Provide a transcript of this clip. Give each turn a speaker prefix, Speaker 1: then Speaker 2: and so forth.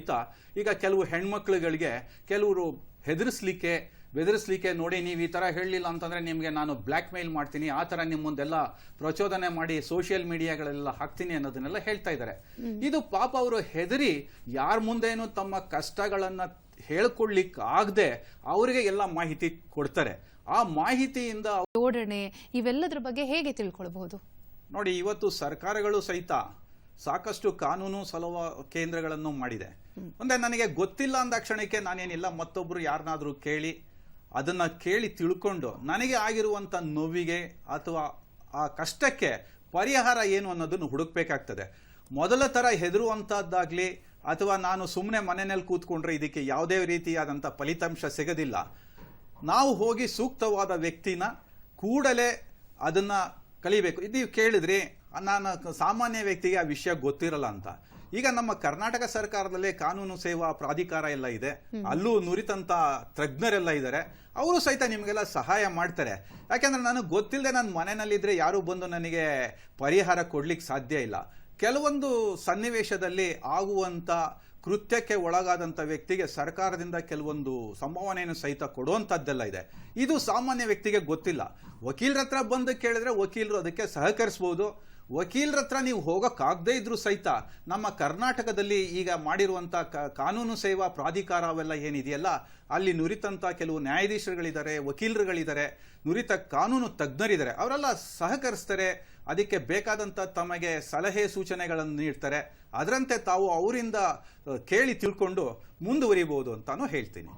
Speaker 1: ಸಹಿತ ಈಗ ಕೆಲವು ಹೆಣ್ಮಕ್ಳುಗಳಿಗೆ ಕೆಲವರು ಹೆದರಿಸ್ಲಿಕ್ಕೆ ಬೆದರಿಸ್ಲಿಕ್ಕೆ ನೋಡಿ ನೀವು ಈ ಥರ ಹೇಳಲಿಲ್ಲ ಅಂತಂದರೆ ನಿಮಗೆ ನಾನು ಬ್ಲ್ಯಾಕ್ ಮೇಲ್ ಮಾಡ್ತೀನಿ ಆ ಥರ ನಿಮ್ಮ ಮುಂದೆಲ್ಲ ಪ್ರಚೋದನೆ ಮಾಡಿ ಸೋಷಿಯಲ್ ಮೀಡಿಯಾಗಳೆಲ್ಲ ಹಾಕ್ತೀನಿ ಅನ್ನೋದನ್ನೆಲ್ಲ ಹೇಳ್ತಾ ಇದ್ದಾರೆ. ಇದು ಪಾಪ ಅವರು ಹೆದರಿ ಯಾರ ಮುಂದೇನು ತಮ್ಮ ಕಷ್ಟಗಳನ್ನು ಹೇಳ್ಕೊಡ್ಲಿಕ್ಕೆ ಆಗದೆ ಅವರಿಗೆ ಎಲ್ಲ ಮಾಹಿತಿ ಕೊಡ್ತಾರೆ. ಆ ಮಾಹಿತಿಯಿಂದ
Speaker 2: ಜೋಡಣೆ ಇವೆಲ್ಲದರ ಬಗ್ಗೆ ಹೇಗೆ ತಿಳ್ಕೊಳ್ಬಹುದು?
Speaker 1: ನೋಡಿ ಇವತ್ತು ಸರ್ಕಾರಗಳು ಸಹಿತ ಸಾಕಷ್ಟು ಕಾನೂನು ಸಲುವ ಕೇಂದ್ರಗಳನ್ನು ಮಾಡಿದೆ. ಅಂದರೆ ನನಗೆ ಗೊತ್ತಿಲ್ಲ ಅಂದ ಕ್ಷಣಕ್ಕೆ ನಾನೇನಿಲ್ಲ ಮತ್ತೊಬ್ಬರು ಯಾರನ್ನಾದರೂ ಕೇಳಿ ಅದನ್ನ ಕೇಳಿ ತಿಳ್ಕೊಂಡು ನನಗೆ ಆಗಿರುವಂತ ನೋವಿಗೆ ಅಥವಾ ಆ ಕಷ್ಟಕ್ಕೆ ಪರಿಹಾರ ಏನು ಅನ್ನೋದನ್ನು ಹುಡುಕ್ಬೇಕಾಗ್ತದೆ. ಮೊದಲ ತರ ಹೆದರುವಂಥದ್ದಾಗಲಿ ಅಥವಾ ನಾನು ಸುಮ್ಮನೆ ಮನೆಯಲ್ಲಿ ಕೂತ್ಕೊಂಡ್ರೆ ಇದಕ್ಕೆ ಯಾವುದೇ ರೀತಿಯಾದಂಥ ಫಲಿತಾಂಶ ಸಿಗೋದಿಲ್ಲ. ನಾವು ಹೋಗಿ ಸೂಕ್ತವಾದ ವ್ಯಕ್ತಿನ ಕೂಡಲೇ ಅದನ್ನ ಕಲಿಬೇಕು. ಇದು ಕೇಳಿದ್ರಿ ನಾನು ಸಾಮಾನ್ಯ ವ್ಯಕ್ತಿಗೆ ಆ ವಿಷಯ ಗೊತ್ತಿರಲ್ಲ ಅಂತ. ಈಗ ನಮ್ಮ ಕರ್ನಾಟಕ ಸರ್ಕಾರದಲ್ಲೇ ಕಾನೂನು ಸೇವಾ ಪ್ರಾಧಿಕಾರ ಎಲ್ಲ ಇದೆ. ಅಲ್ಲೂ ನುರಿತಂತ ತಜ್ಞರೆಲ್ಲ ಇದ್ದಾರೆ. ಅವರು ಸಹಿತ ನಿಮಗೆಲ್ಲ ಸಹಾಯ ಮಾಡ್ತಾರೆ. ಯಾಕೆಂದ್ರೆ ನನಗೆ ಗೊತ್ತಿಲ್ಲದೆ ನನ್ನ ಮನೆಯಲ್ಲಿದ್ದರೆ ಯಾರು ಬಂದು ನನಗೆ ಪರಿಹಾರ ಕೊಡ್ಲಿಕ್ಕೆ ಸಾಧ್ಯ ಇಲ್ಲ. ಕೆಲವೊಂದು ಸನ್ನಿವೇಶದಲ್ಲಿ ಆಗುವಂತ ಕೃತ್ಯಕ್ಕೆ ಒಳಗಾದಂಥ ವ್ಯಕ್ತಿಗೆ ಸರ್ಕಾರದಿಂದ ಕೆಲವೊಂದು ಸಂಭಾವನೆಯನ್ನು ಸಹಿತ ಕೊಡುವಂಥದ್ದೆಲ್ಲ ಇದೆ. ಇದು ಸಾಮಾನ್ಯ ವ್ಯಕ್ತಿಗೆ ಗೊತ್ತಿಲ್ಲ. ವಕೀಲರ ಹತ್ರ ಬಂದು ಕೇಳಿದ್ರೆ ವಕೀಲರು ಅದಕ್ಕೆ ಸಹಕರಿಸ್ಬೋದು. ವಕೀಲರ ಹತ್ರ ನೀವು ಹೋಗೋಕ್ಕಾಗದೇ ಇದ್ರೂ ಸಹಿತ ನಮ್ಮ ಕರ್ನಾಟಕದಲ್ಲಿ ಈಗ ಮಾಡಿರುವಂಥ ಕಾನೂನು ಸೇವಾ ಪ್ರಾಧಿಕಾರ ಅವೆಲ್ಲ ಏನಿದೆಯಲ್ಲ, ಅಲ್ಲಿ ನುರಿತಂಥ ಕೆಲವು ನ್ಯಾಯಾಧೀಶರುಗಳಿದ್ದಾರೆ, ವಕೀಲರುಗಳಿದ್ದಾರೆ, ನುರಿತ ಕಾನೂನು ತಜ್ಞರಿದ್ದಾರೆ. ಅವರೆಲ್ಲ ಸಹಕರಿಸ್ತಾರೆ, ಅದಕ್ಕೆ ಬೇಕಾದಂಥ ತಮಗೆ ಸಲಹೆ ಸೂಚನೆಗಳನ್ನು ನೀಡ್ತಾರೆ. ಅದರಂತೆ ತಾವು ಅವರಿಂದ ಕೇಳಿ ತಿಳ್ಕೊಂಡು ಮುಂದುವರಿಬೋದು ಅಂತಾನು ಹೇಳ್ತೀನಿ.